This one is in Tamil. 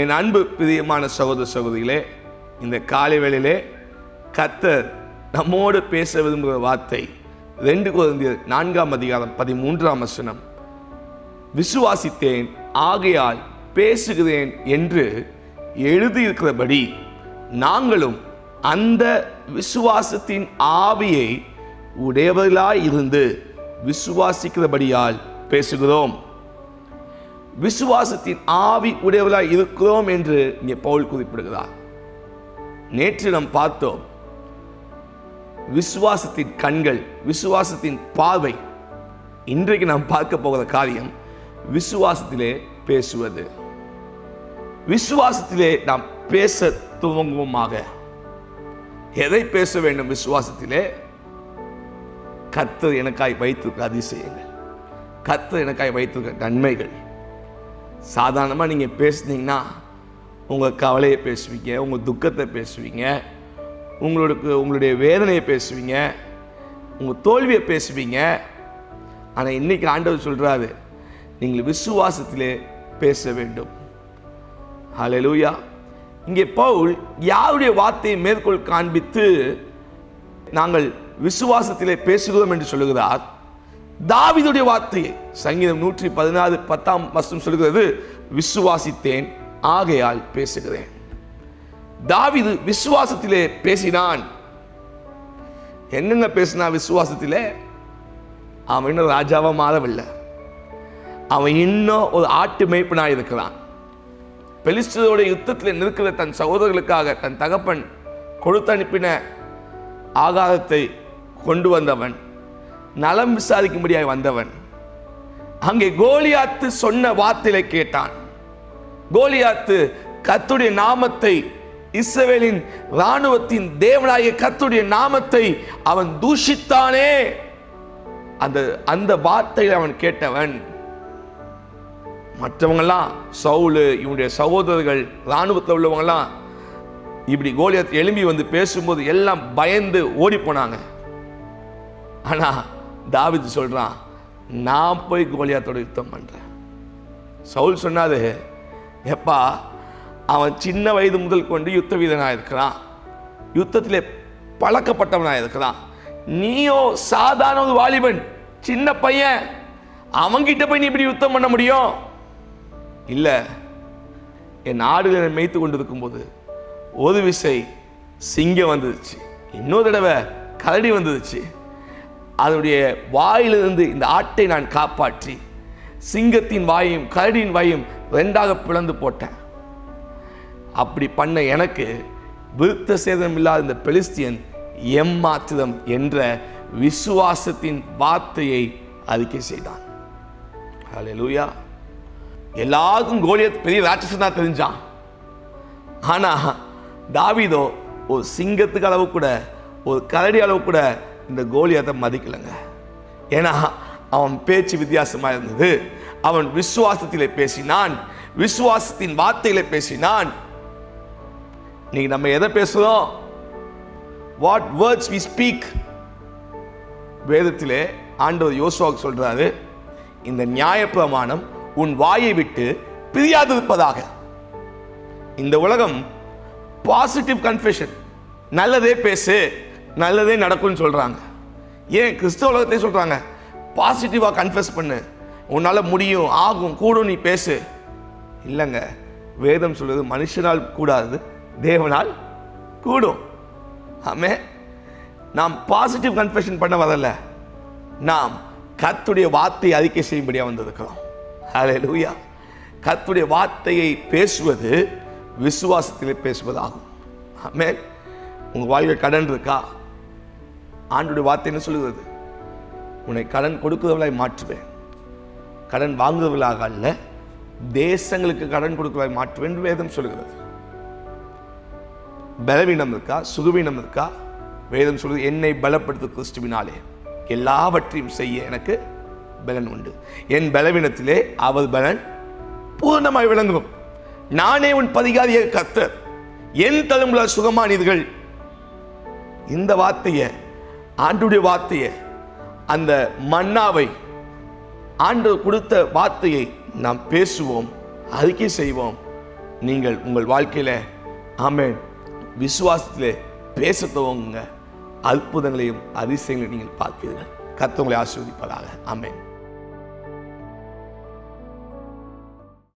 என் அன்பு பிரியமான சகோதர சகோதரிகளே இந்த காலை வேளையிலே கத்தர் நம்மோடு பேச விரும்புகிற வார்த்தை ரெண்டு குழந்தையர் நான்காம் அதிகாரம் பதிமூன்றாம் வசனம். விசுவாசித்தேன் ஆகையால் பேசுகிறேன் என்று எழுதியிருக்கிறபடி நாங்களும் அந்த விசுவாசத்தின் ஆவியை உடையவர்களாய் இருந்து விசுவாசிக்கிறபடியால் பேசுகிறோம். விசுவாசத்தின் ஆவி உடையவராய் இருக்கிறோம் என்று இங்கே பவுல் குறிப்பிடுகிறார். நேற்று நாம் பார்த்தோம். விசுவாசத்தின் கண்கள் விசுவாசத்தின் பார்வை. இன்றைக்கு நாம் பார்க்க போகிற காரியம் விசுவாசத்திலே பேசுவது. விசுவாசத்திலே நாம் பேச துவங்குவோமாக. எதை பேச வேண்டும் விசுவாசத்திலே? கத்தர் எனக்காய் வைத்திருக்க அதிசயங்கள். கத்தர் எனக்காய் வைத்திருக்க நன்மைகள். சாதாரணமாக நீங்கள் பேசுனீங்கன்னா உங்கள் கவலையை பேசுவீங்க உங்கள் துக்கத்தை பேசுவீங்க உங்களுக்கு உங்களுடைய வேதனையை பேசுவீங்க உங்கள் தோல்வியை பேசுவீங்க. ஆனால் இன்னைக்கு ஆண்டவர் சொல்கிறாரு நீங்கள் விசுவாசத்திலே பேச வேண்டும். ஹலலூயா இங்கே பவுல் யாருடைய வார்த்தையை மேற்கோள் காண்பித்து நாங்கள் விசுவாசத்திலே பேசுகிறோம் என்று சொல்லுகிறார். தாவிதுடைய வார்த்தையை சங்கீதம் நூற்றி பதினாறு பத்தாம் வசனம் சொல்கிறது விசுவாசித்தேன் ஆகையால் பேசுகிறேன். தாவிது விசுவாசத்திலே பேசினான். என்னங்க பேசினா விசுவாசத்திலே? அவன் இன்னும் ராஜாவாக மாறவில்லை. அவன் இன்னும் ஒரு ஆட்டு மேய்ப்பனாக இருக்கிறான். பெலிஸ்டரோட யுத்தத்தில் நிற்கிற தன் சகோதரர்களுக்காக தன் தகப்பன் கொடுத்து அனுப்பின ஆகாரத்தை கொண்டு வந்தவன் நலம் விசாரிக்கும்படியாக வந்தவன். அங்கே கோலியாத்து சொன்ன வார்த்தையை கேட்டான். கோலியாத்து கத்துடைய நாமத்தை இஸ்ரவேலின் இராணுவத்தின் தேவனாகிய கத்துடைய நாமத்தை அவன் தூஷித்தானே? அந்த அந்த வார்த்தையில் அவன் கேட்டவன் மற்றவங்கெல்லாம் சவுலு இவனுடைய சகோதரர்கள் இராணுவத்தில் உள்ளவங்கெல்லாம் இப்படி கோலியாத் எழும்பி வந்து பேசும்போது எல்லாம் பயந்து ஓடி போனாங்க. ஆனால் தாவிது சொல்கிறான் நான் போய் கோலியாத்தோட யுத்தம் பண்ணுறேன் சவுல் சொன்னாது எப்பா அவன் சின்ன வயது முதல் கொண்டு யுத்த வீரனாக இருக்கிறான். யுத்தத்திலே பழக்கப்பட்டவனாக இருக்கிறான். நீயோ சாதாரண ஒரு வாலிபன் சின்ன பையன் அவங்கிட்ட போய் நீ இப்படி யுத்தம் பண்ண முடியும்? இல்லை. என் ஆடுகளை மேய்த்து கொண்டு இருக்கும்போது ஒரு விசை சிங்கம் வந்துடுச்சு இன்னொரு தடவை கரடி வந்துடுச்சு அதனுடைய வாயிலிருந்து இந்த ஆட்டை நான் காப்பாற்றி சிங்கத்தின் வாயும் கரடியின் வாயும் ரெண்டாக பிளந்து போட்டேன். அப்படி பண்ண எனக்கு விருத்த சேதம் இல்லாத இந்த பெலிஸ்தியன் எம்மாத்திரம் என்ற விசுவாசத்தின் வார்த்தையை அறிக்கை செய்தான். ஹalleluya. எல்லாருக்கும் கோலியத் பெரிய தான் தெரிஞ்சான். ஆனா தாவிதோ ஒரு சிங்கத்துக்கு அளவு கூட ஒரு கரடி அளவு கூட இந்த கோலியத்தை மதிக்கலைங்க. ஏன்னா அவன் பேச்சு வித்தியாசமா இருந்தது. அவன் விசுவாசத்திலே பேசினான். விசுவாசத்தின் வார்த்தையிலே பேசினான். நீ நம்ம எதை பேசுறோம்? வாட் வேர்ட்ஸ் வி ஸ்பீக் வேதத்திலே ஆண்டவர் யோசுவாவுக்கு சொல்றாரு இந்த நியாயப்பிரமாணம் உன் வாயை விட்டு பிரியாதிருப்பதாக. இந்த உலகம் பாசிட்டிவ் கன்ஃபெஷன் நல்லதே பேசு. நல்லதே நடக்கும்னு சொல்கிறாங்க ஏன் கிறிஸ்தவ உலகத்தையும் சொல்கிறாங்க பாசிட்டிவாக கன்ஃபஸ் பண்ணு. உன்னால் முடியும் ஆகும் கூடும் நீ பேசு. இல்லைங்க. வேதம் சொல்வது மனுஷனால் கூடாது தேவனால் கூடும். ஆமே. நாம் பாசிட்டிவ் கன்ஃபெஷன் பண்ண வரல நாம் கத்துடைய வார்த்தையை அறிக்கை செய்யும்படியாக வந்திருக்கிறோம். அலுவியா கத்துடைய வார்த்தையை பேசுவது விசுவாசத்திலே பேசுவதாகும். ஆமே. உங்கள் வாழ்க்கை கடன் இருக்கா? ஆண்டுடைய வார்த்தை என்ன சொல்லுகிறது? உன்னை கடன் கொடுக்குறவளாய் மாற்றுவேன். கடன் வாங்குறவர்களாக அல்ல தேசங்களுக்கு கடன் கொடுக்கிறவர்களாய் மாற்றுவேன் என்று வேதம் சொல்லுகிறது. பலவீனம் இருக்கா? சுகவீனம் இருக்கா? வேதம் சொல்லுது என்னை பலப்படுத்து கிறிஸ்துவினாலே. எல்லாவற்றையும் செய்ய எனக்கு பலன் உண்டு. என் பலவீனத்திலே அவர் பலன் பூர்ணமாய் விளங்கும். நானே உன் பதிகாரிய கத்தர் என் தலைமுறை சுகமானீர்கள். இந்த வார்த்தையை ஆண்டுடைய வார்த்தையை அந்த மன்னாவை ஆண்டு கொடுத்த வார்த்தையை நாம் பேசுவோம் அறிக்கை செய்வோம். நீங்கள் உங்கள் வாழ்க்கையில் ஆமென் விசுவாசத்தில் பேச துவங்குங்க. அற்புதங்களையும் அதிசயங்களையும் நீங்கள் பார்ப்பீர்கள். கத்தவங்களை உங்களை ஆசீர்வதிப்பதாக